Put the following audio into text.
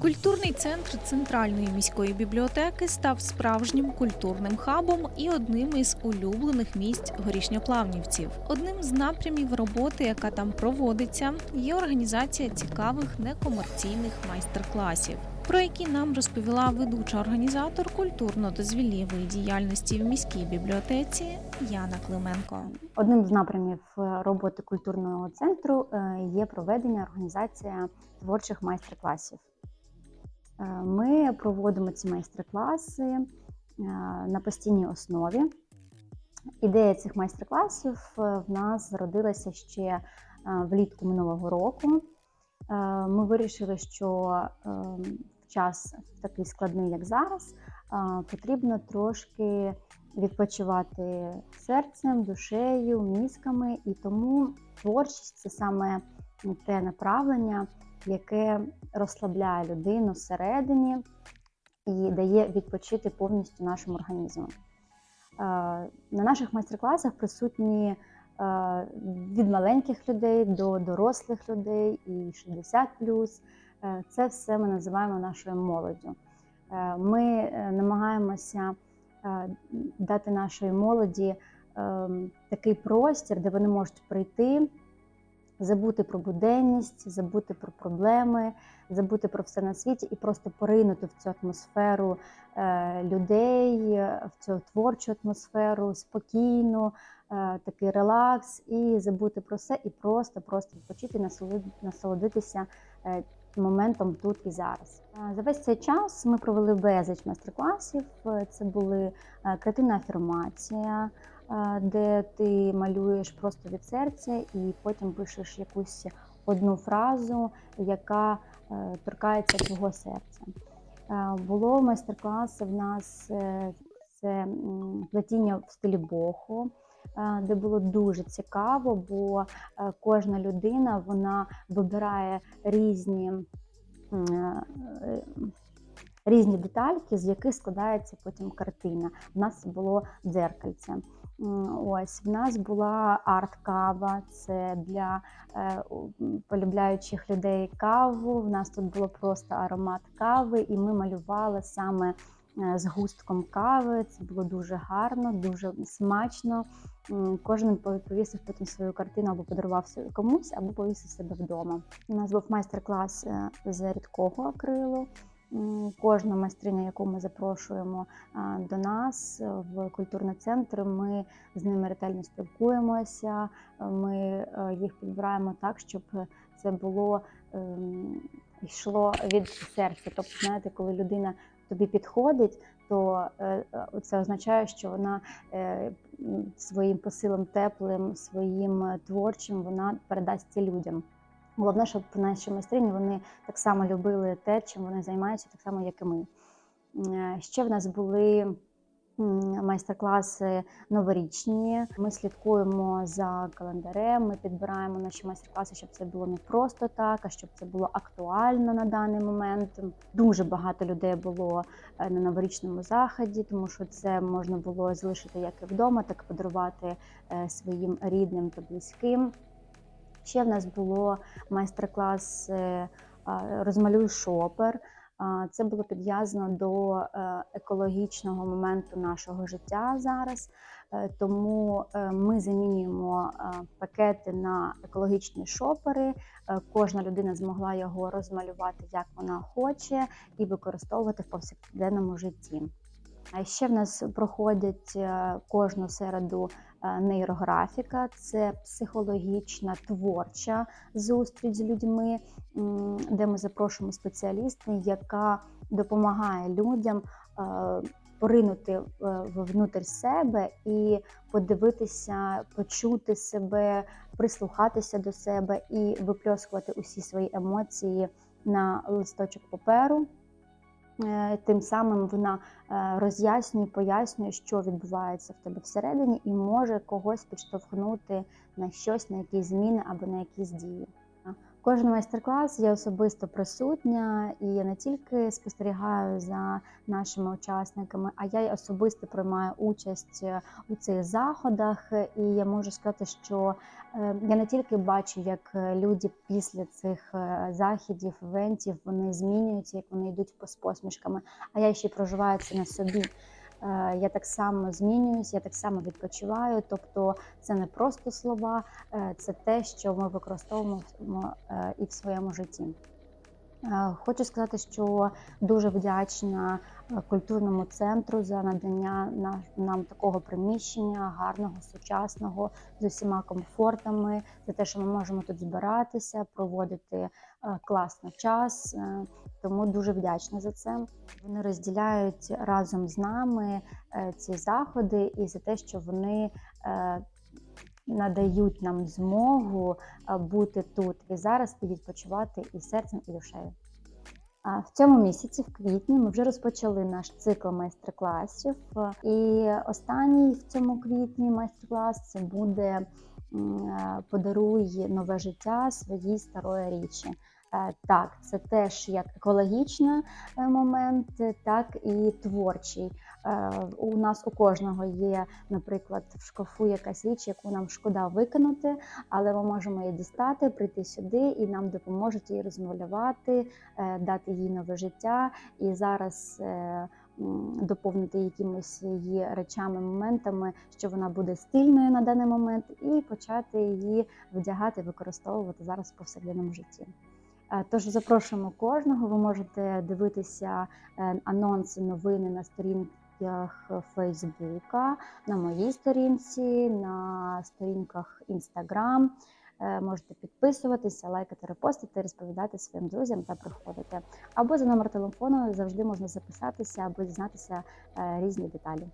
Культурний центр центральної міської бібліотеки став справжнім культурним хабом і одним із улюблених місць горішньоплавнівців. Одним з напрямів роботи, яка там проводиться, є організація цікавих некомерційних майстер-класів, про які нам розповіла ведуча організатор культурно-дозвіллєвої діяльності в міській бібліотеці Яна Клименко. Одним з напрямів е, роботи культурного центру е, є проведення організація творчих майстер-класів. Е, Ми проводимо ці майстер-класи е, на постійній основі. Ідея цих майстер-класів е, в нас зародилася ще влітку минулого року. Ми вирішили, що в час такий складний, як зараз, потрібно трошки відпочивати серцем, душею, мізками, і тому творчість це саме те направлення, яке розслабляє людину всередині і дає відпочити повністю нашому організму. Е, На наших майстер-класах присутні е, від маленьких людей до дорослих людей і 60 Е, Це все ми називаємо нашою молоддю. Ми намагаємося дати нашій молоді е, такий простір, де вони можуть прийти, забути про буденність, забути про проблеми, забути про все на світі і просто поринути в цю атмосферу е, людей, в цю творчу атмосферу, спокійну, е, такий релакс, і забути про все, і просто просто відпочити, насолод- насолодитися е, моментом тут і зараз. За весь цей час ми провели безліч майстер-класів. Це були креативна афірмація, де ти малюєш просто від серця і потім пишеш якусь одну фразу, яка е, торкається твого серця. Е, Було майстер-класи в нас е, це плетіння в стилі боху, де було дуже цікаво, бо кожна людина вона вибирає різні. Різні детальки, з яких складається потім картина. У нас було дзеркальце. Ось в нас була арт-кава. Це для е, полюбляючих людей каву. В нас тут було просто аромат кави, і ми малювали саме е, з густком кави. Це було дуже гарно, дуже смачно. Кожен повісив потім свою картину або подарував комусь, або повісив себе вдома. У нас був майстер-клас е, з рідкого акрилу. Кожна майстриня, яку ми запрошуємо до нас е, в культурний центр, ми з ними ретельно спілкуємося. е, Ми е, їх підбираємо так, щоб це було ем, йшло від серця. Тобто, знаєте, коли людина тобі підходить, то це означає, що вона своїм посилом теплим, своїм творчим вона передасть це людям. Головне, щоб наші майстрині вони так само любили те, чим вони займаються, так само, як і ми. Е, Ще в нас були майстер-класи новорічні. Ми слідкуємо за календарем, ми підбираємо наші майстер-класи, щоб це було не просто так, а щоб це було актуально на даний момент. Дуже багато людей було е, на новорічному заході, тому що це можна було залишити як і вдома, так і подарувати е, своїм рідним та близьким. Ще в нас було майстер-клас е, Розмалюй шопер. Це було підв'язано до е, екологічного моменту нашого життя зараз. Е, Тому ми замінюємо пакети на екологічні шопери. Кожна людина змогла його розмалювати як вона хоче і використовувати в повсякденному житті. А ще в нас проходять е, кожну середу е, нейрографіка, це психологічна творча зустріч з людьми, де ми запрошуємо спеціаліста, яка допомагає людям е, поринути внутрь себе і подивитися, почути себе, прислухатися до себе і випльоскувати усі свої емоції на листочок паперу. Е, Тим самим вона е, роз'яснює, пояснює, що відбувається в тебе всередині, і може когось підштовхнути на щось, на якісь зміни або на якісь дії. Кожен майстер-клас я особисто присутня, і я не тільки спостерігаю за нашими учасниками, а я й особисто приймаю участь е, у цих заходах. І я можу сказати, що е, я не тільки бачу, як е, люди після цих заходів, івентів вони змінюються, як вони йдуть з посмішками, а я ще проживаю це на собі. Е, Я так само змінююсь, я так само відпочиваю. Тобто, це не просто слова, е, це те, що ми використовуємо е, і в своєму житті. Е, Хочу сказати, що дуже вдячна е, культурному центру за надання нам такого приміщення, гарного, сучасного, з усіма комфортами, за те, що ми можемо тут збиратися, проводити е, класно час. Тому дуже вдячна за це. Вони розділяють разом з нами ці заходи і за те, що вони надають нам змогу е, бути тут і зараз і відпочивати і серцем, і душею. А В цьому місяці, в квітні, ми вже розпочали наш цикл майстер-класів. Е, І останній в цьому квітні майстер-клас це буде е, подаруй нове життя своїй старої річі. Е, Так, це теж як екологічний е, момент, так і творчий. Е, У нас у кожного є, наприклад, в шкафу якась річ, яку нам шкода викинути, але ми можемо її дістати, прийти сюди, і нам допоможуть її розмалювати, дати їй нове життя. І зараз доповнити якимось її речами, моментами, що вона буде стильною на даний момент, і почати її вдягати, використовувати зараз в повсякденному житті. Е, Тож запрошуємо кожного. Ви можете дивитися е, анонси, новини на сторінках Фейсбука, на моїй сторінці, на сторінках Інстаграм. Е, Можете підписуватися, лайкати, репостити, розповідати своїм друзям та приходити. Або за номер телефону завжди можна записатися, аби дізнатися різні деталі.